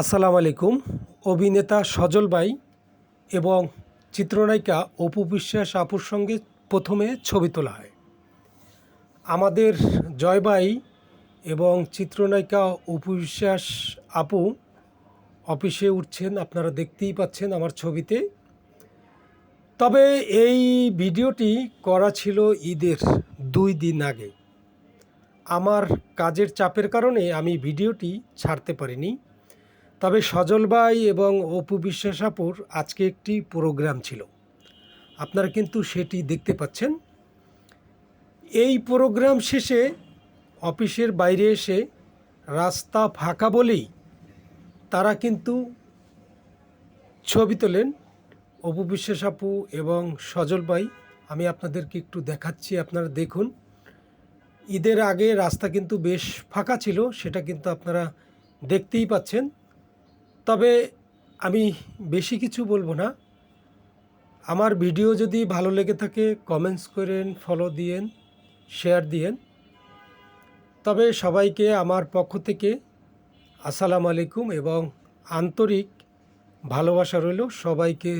আসসালামু আলাইকুম। অভিনেতা সজল ভাই এবং চিত্রনায়িকা অপু বিশ্বাস আপুর সঙ্গে প্রথমে ছবি তোলা হয়। আমাদের জয় ভাই এবং চিত্রনায়িকা অপু বিশ্বাস আপু অফিসে উঠছেন, আপনারা দেখতেই পাচ্ছেন আমার ছবিতে। তবে এই ভিডিওটি করা ছিল ঈদের দুই দিন আগে। আমার কাজের চাপের কারণে আমি ভিডিওটি ছাড়তে পারিনি। তবে সজল ভাই এবং অপু বিশ্বাস আপুর আজকে একটি প্রোগ্রাম ছিল। আপনারা কিন্তু সেটি দেখতে পাচ্ছেন। এই প্রোগ্রাম শেষে অফিসের বাইরে এসে রাস্তা ফাঁকা বলেই তারা কিন্তু ছবি তোলেন। অপু বিশ্বাস আপু এবং সজল ভাই, আমি আপনাদেরকে একটু দেখাচ্ছি, আপনারা দেখুন। ঈদের আগে রাস্তা কিন্তু বেশ ফাঁকা ছিল, সেটা কিন্তু আপনারা দেখতেই পাচ্ছেন। তবে আমি বেশি কিছু বলব না। আমার ভিডিও যদি ভালো লেগে থাকে কমেন্টস করেন ফলো দিয়েন শেয়ার দিয়েন। তবে সবাইকে আমার পক্ষ থেকে আসসালামু আলাইকুম এবং আন্তরিক ভালোবাসা রইল সবাইকে।